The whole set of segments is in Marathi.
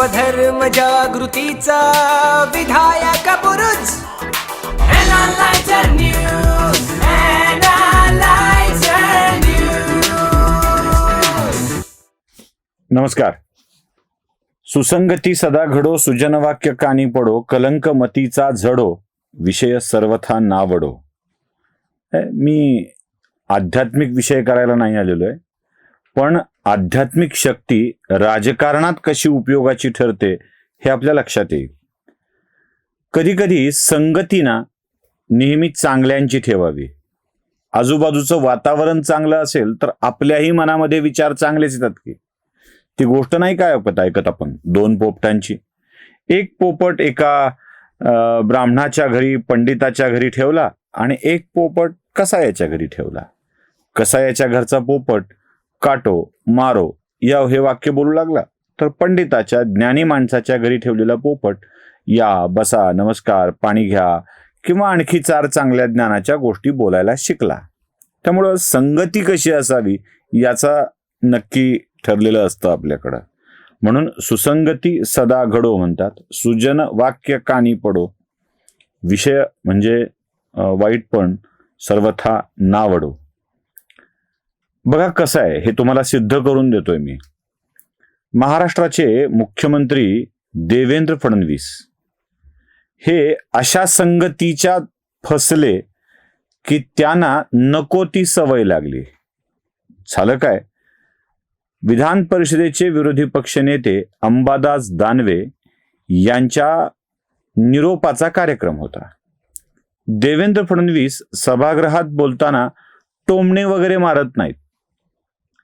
स्वधर्म जागृतीचा विधायक News. नमस्कार. सुसंगती सदा घडो सुजन वाक्य कानी पडो कलंक मतीचा झडो विषय सर्वथा नावडो. मी आध्यात्मिक विषय करायला नाही आलेलो आहे पण आध्यात्मिक शक्ती राजकारणात कशी उपयोगाची ठरते हे आपल्या लक्षात येईल. कधी कधी संगतीना नेहमी चांगल्यांची ठेवावी. आजूबाजूचं वातावरण चांगलं असेल तर आपल्याही मनामध्ये विचार चांगलेच येतात की. ती गोष्ट नाही काय ऐकत ऐकत आपण. दोन पोपटांची. एक पोपट एका ब्राह्मणाच्या घरी पंडिताच्या घरी ठेवला आणि एक पोपट कसायाच्या घरी ठेवला. कसायाच्या घरचा पोपट काटो मारो या हे वाक्य बोलू लागला. तर पंडिताच्या ज्ञानी माणसाच्या घरी ठेवलेला पोपट या बसा नमस्कार पाणी घ्या किंवा आणखी चार चांगल्या ज्ञानाच्या गोष्टी बोलायला शिकला. त्यामुळं संगती कशी असावी याचा नक्की ठरलेलं असतं आपल्याकडं. म्हणून सुसंगती सदा घडो म्हणतात. सुजन वाक्य कानी पडो. विषय म्हणजे वाईट पण सर्वथा नावडो बघा कसं आहे हे तुम्हाला सिद्ध करून देतोय मी. महाराष्ट्राचे मुख्यमंत्री देवेंद्र फडणवीस हे अशा संगतीच्या फसले की त्यांना नको ती सवय लागली. झालं काय? विधान परिषदेचे विरोधी पक्षनेते अंबादास दानवे यांच्या निरोपाचा कार्यक्रम होता. देवेंद्र फडणवीस सभागृहात बोलताना टोमणे वगैरे मारत नाहीत.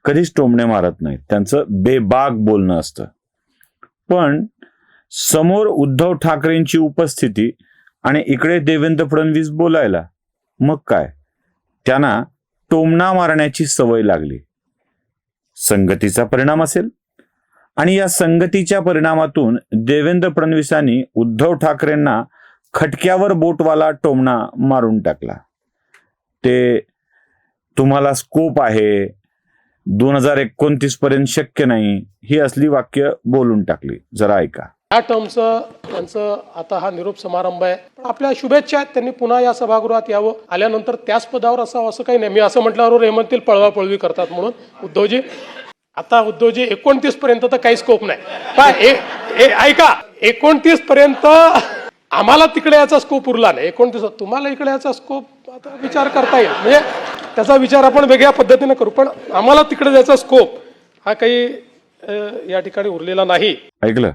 कधीच टोमणे मारत नाहीत. त्यांचं बेबाग बोलणं असतं. पण समोर उद्धव ठाकरेंची उपस्थिती आणि इकडे देवेंद्र फडणवीस बोलायला मग काय? त्यांना टोमणा मारण्याची सवय लागली. संगतीचा परिणाम असेल? आणि या संगतीच्या परिणामातून देवेंद्र फडणवीसांनी उद्धव ठाकरेंना खटक्यावर बोटवाला टोमणा मारून टाकला. ते तुम्हाला स्कोप आहे दोन हजार एकोणतीस पर्यंत शक्य नाही. ही असली वाक्य बोलून टाकली. जरा ऐका. या टर्मचं त्यांचं आता हा निरोप समारंभ आहे. पण आपल्या शुभेच्छा आहेत. त्यांनी पुन्हा या सभागृहात यावं. आल्यानंतर त्याच पदावर असावं असं काही नाही. मी असं म्हटल्यावर हेमंतील पळवापळवी करतात म्हणून. उद्धवजी आता उद्धवजी एकोणतीस पर्यंत तर काही स्कोप नाही. काय ऐका. एकोणतीस पर्यंत आम्हाला तिकडे याचा स्कोप उरला नाही. एकोणतीस तुम्हाला इकडे याचा स्कोप आता विचार करता येईल. म्हणजे त्याचा विचार आपण वेगळ्या पद्धतीने करू. पण आम्हाला तिकडे जायचा स्कोप हा काही या ठिकाणी उरलेला नाही. ऐकलं?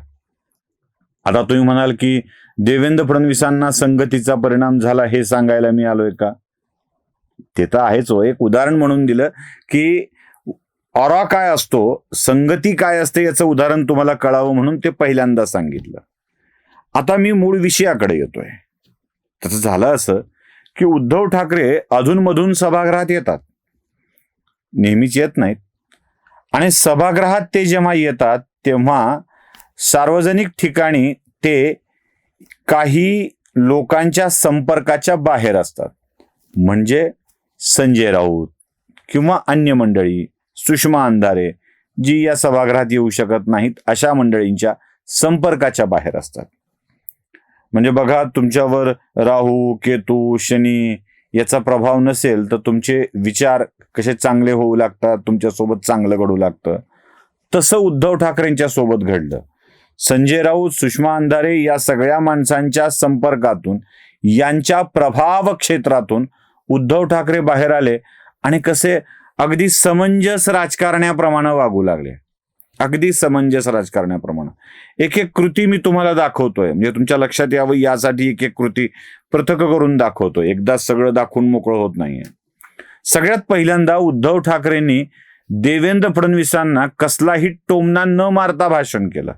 आता तुम्ही म्हणाल की देवेंद्र फडणवीसांना संगतीचा परिणाम झाला हे सांगायला मी आलोय का? ते तर आहेच हो. एक उदाहरण म्हणून दिलं की ऑरा काय असतो संगती काय असते याचं उदाहरण तुम्हाला कळावं म्हणून ते पहिल्यांदा सांगितलं. आता मी मूळ विषयाकडे येतोय. तसं झालं असं की उद्धव ठाकरे अधूनमधून सभागृहात येतात. नेहमीच येत नाहीत. आणि सभागृहात ते जेव्हा येतात तेव्हा सार्वजनिक ठिकाणी ते काही लोकांच्या संपर्काच्या बाहेर असतात. म्हणजे संजय राऊत किंवा अन्य मंडळी सुषमा अंधारे जी या सभागृहात येऊ शकत नाहीत अशा मंडळींच्या संपर्काच्या बाहेर असतात. म्हणजे बघा तुमच्यावर राहू केतू शनी याचा प्रभाव नसेल तर तुमचे विचार कसे चांगले होऊ लागतात? तुमच्यासोबत चांगलं घडू लागतं. तसं उद्धव ठाकरेंच्या सोबत घडलं. संजय राऊत सुषमा अंधारे या सगळ्या माणसांच्या संपर्कातून यांच्या प्रभाव क्षेत्रातून उद्धव ठाकरे बाहेर आले आणि कसे अगदी समंजस राजकारण्याप्रमाणे वागू लागले. अगदी समंजस राजकारण्याप्रमाणे एक एक कृती मी तुम्हाला दाखवतोय. म्हणजे तुमच्या लक्षात यावं यासाठी एक एक कृती पृथक करून दाखवतोय. एकदा सगळं दाखवून मोकळं होत नाहीये. सगळ्यात पहिल्यांदा उद्धव ठाकरेंनी देवेंद्र फडणवीसांना कसलाही टोमना न मारता भाषण केलं.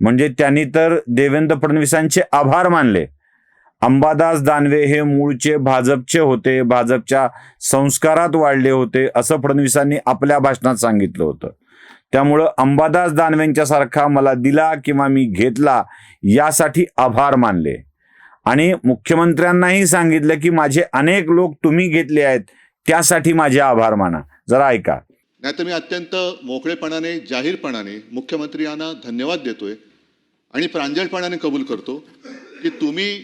म्हणजे त्यांनी तर देवेंद्र फडणवीसांचे आभार मानले. अंबादास दानवे हे मूळचे भाजपचे होते भाजपच्या संस्कारात वाढले होते असं फडणवीसांनी आपल्या भाषणात सांगितलं होतं. त्यामुळं अंबादास दानवेंच्या सारखा मला दिला किंवा मी घेतला यासाठी आभार मानले. आणि मुख्यमंत्र्यांनाही सांगितलं की माझे अनेक लोक तुम्ही घेतले आहेत त्यासाठी माझे आभार माना. जरा ऐका. नाही तर मी अत्यंत मोकळेपणाने जाहीरपणाने मुख्यमंत्र्यांना धन्यवाद देतोय आणि प्रांजळपणाने कबूल करतो की तुम्ही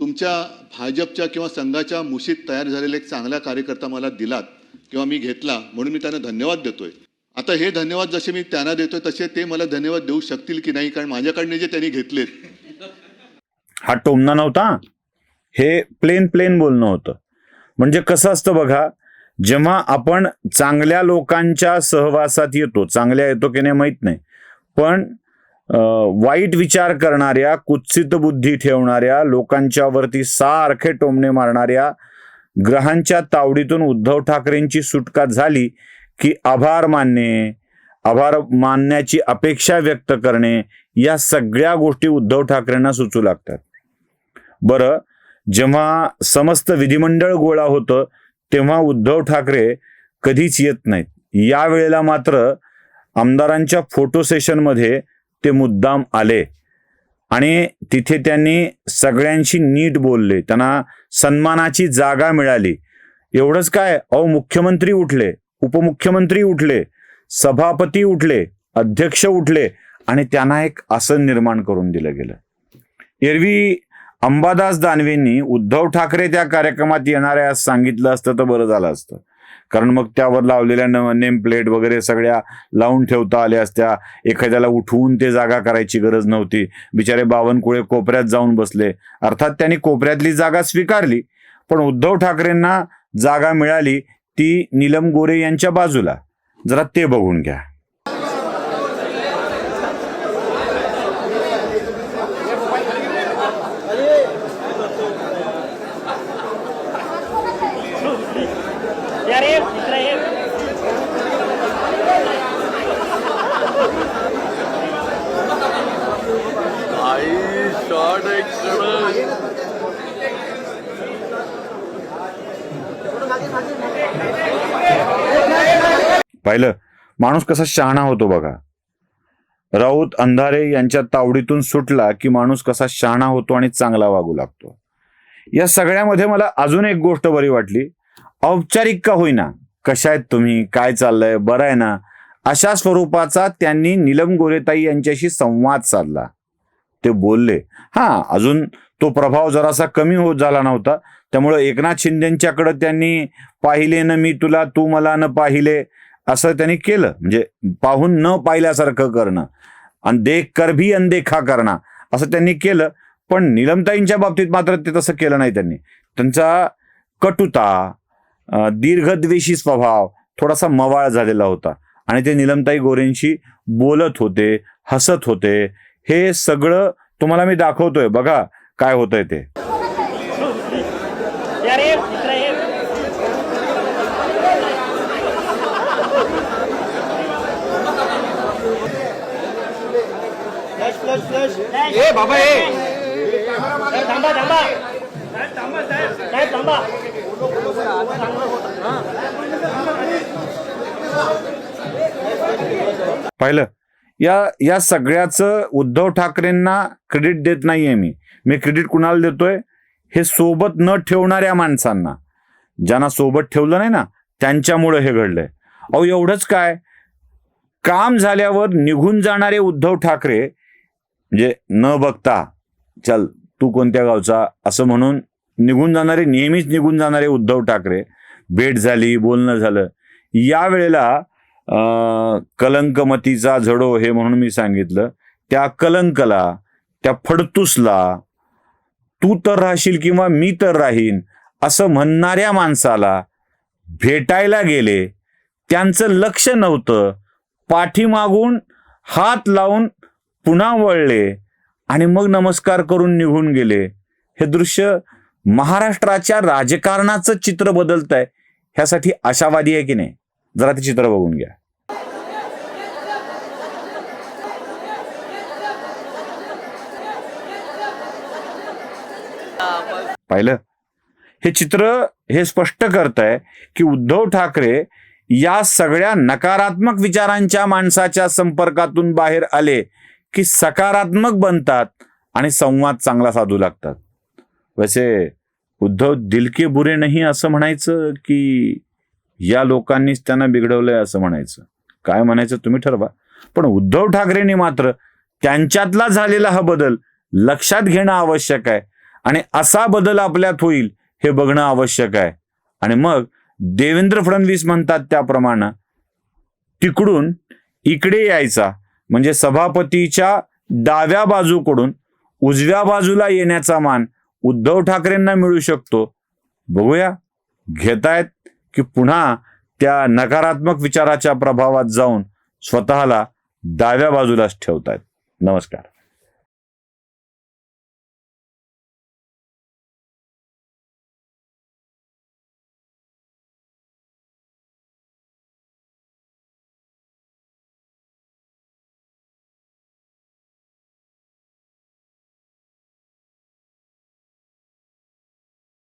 तुमच्या भाजपच्या किंवा संघाच्या मुशीत तयार झालेला एक चांगला कार्यकर्ता मला दिलात किंवा मी घेतला म्हणून मी त्यांना धन्यवाद देतोय. आता हे धन्यवाद जसे मी त्यांना देतोय तसे ते मला धन्यवाद देऊ शकतील की नाही? कारण माझ्याकडनं जे त्यांनी घेतलेत. हा टोमना नव्हता. हे प्लेन प्लेन बोलणं होतं. म्हणजे कसं असतं बघा जेव्हा आपण चांगल्या लोकांच्या सहवासात येतो चांगल्या येतो की नाही माहीत नाही पण वाईट विचार करणाऱ्या कुत्सित बुद्धी ठेवणाऱ्या लोकांच्यावरती सारखे टोमणे मारणाऱ्या ग्रहांच्या तावडीतून उद्धव ठाकरेंची सुटका झाली की आभार मानणे आभार मानण्याची अपेक्षा व्यक्त करणे या सगळ्या गोष्टी उद्धव ठाकरेंना सुचू लागतात. बरं जेव्हा समस्त विधिमंडळ गोळा होतं तेव्हा उद्धव ठाकरे कधीच येत नाहीत. यावेळेला मात्र आमदारांच्या फोटो सेशनमध्ये ते मुद्दाम आले. आणि तिथे त्यांनी सगळ्यांशी नीट बोलले. त्यांना सन्मानाची जागा मिळाली. एवढंच काय? अहो मुख्यमंत्री उठले. उपमुख्यमंत्री उठले सभापती उठले अध्यक्ष उठले आणि त्यांना एक आसन निर्माण करून दिलं गेलं. एरवी अंबादास दानवेंनी उद्धव ठाकरे त्या कार्यक्रमात येणाऱ्या सांगितलं असतं तर बरं झालं असतं. कारण मग त्यावर लावलेल्या नेम प्लेट वगैरे सगळ्या लावून ठेवता आल्या असत्या. एखाद्याला उठवून ते जागा करायची गरज नव्हती. बिचारे बावनकुळे कोपऱ्यात जाऊन बसले. अर्थात त्यांनी कोपऱ्यातली जागा स्वीकारली. पण उद्धव ठाकरेंना जागा मिळाली. ती नीलम गोरे यांच्या बाजूला. जरा ते बघून घ्या. पाहिलं? माणूस कसा शहाणा होतो बघा. राऊत अंधारे यांच्या तावडीतून सुटला की माणूस कसा शहाणा होतो आणि चांगला वागू लागतो. या सगळ्यामध्ये मला अजून एक गोष्ट बरी वाटली. औपचारिक का होईना? कशा आहेत तुम्ही? काय चाललंय? बरं आहे ना? अशा स्वरूपाचा त्यांनी नीलम गोरेताई यांच्याशी संवाद साधला. ते बोलले हा अजून तो प्रभाव जरासा कमी होत झाला नव्हता. त्यामुळे एकनाथ शिंदेच्याकडे त्यांनी पाहिले न मी तुला तू मला न पाहिले असं त्यांनी केलं. म्हणजे पाहून न पाहिल्यासारखं करणं. आणि देख कर भी अनदेखा करणं असं त्यांनी केलं. पण निलमताईंच्या बाबतीत मात्र ते तसं केलं नाही त्यांनी. त्यांचा कटुता दीर्घद्वेषी स्वभाव थोडासा मवाळ झालेला होता. आणि ते निलमताई गोरेंशी बोलत होते हसत होते. हे सगळं तुम्हाला मी दाखवतोय. बघा काय होतंय ते. ए बाबा ए. थांबा थांबा. साहेब थांबा. पाहिलं? या या सगळ्याचं उद्धव ठाकरेंना क्रेडिट देत नाहीये मी. मी क्रेडिट कुणाला देतोय? हे सोबत न ठेवणाऱ्या माणसांना. ज्यांना सोबत ठेवलं नाही ना त्यांच्यामुळं हे घडलंय. अहो एवढंच काय? काम झाल्यावर निघून जाणारे उद्धव ठाकरे म्हणजे न बघता चल तू कोणत्या गावचा असं म्हणून निघून जाणारे नेहमीच निघून जाणारे उद्धव ठाकरे भेट झाली बोलणं झालं. यावेळेला वेळेला कलंकमतीचा झडो हे म्हणून मी सांगितलं. त्या कलंकला त्या फडतूसला तू तर राहशील किंवा मी तर राहीन असं म्हणणाऱ्या माणसाला भेटायला गेले त्यांचं लक्ष नव्हतं. पाठीमागून हात लावून पुन्हा वळले आणि मग नमस्कार करून निघून गेले. हे दृश्य महाराष्ट्राच्या राजकारणाचं चित्र बदलत आहे ह्यासाठी आशावादी आहे की नाही? जरा ते चित्र बघून घ्या पाहिलं हे चित्र हे स्पष्ट करत आहे की उद्धव ठाकरे या सगळ्या नकारात्मक विचारांच्या माणसाच्या संपर्कातून बाहेर आले की सकारात्मक बनतात आणि संवाद चांगला साधू लागतात. वैसे उद्धव दिलके बुरे नाही असं म्हणायचं की या लोकांनीच त्यांना बिघडवलंय असं म्हणायचं. काय म्हणायचं तुम्ही ठरवा. पण उद्धव ठाकरेंनी मात्र त्यांच्यातला झालेला हा बदल लक्षात घेणं आवश्यक आहे. आणि असा बदल आपल्यात होईल हे बघणं आवश्यक आहे. आणि मग देवेंद्र फडणवीस म्हणतात त्याप्रमाणे तिकडून इकडे यायचा. म्हणजे सभापतीच्या डाव्या बाजूकडून उजव्या बाजूला येण्याचा मान उद्धव ठाकरेंना मिळू शकतो. बघूया. घेतायत की पुन्हा त्या नकारात्मक विचाराच्या प्रभावात जाऊन स्वतःला डाव्या बाजूलाच ठेवतायत. नमस्कार.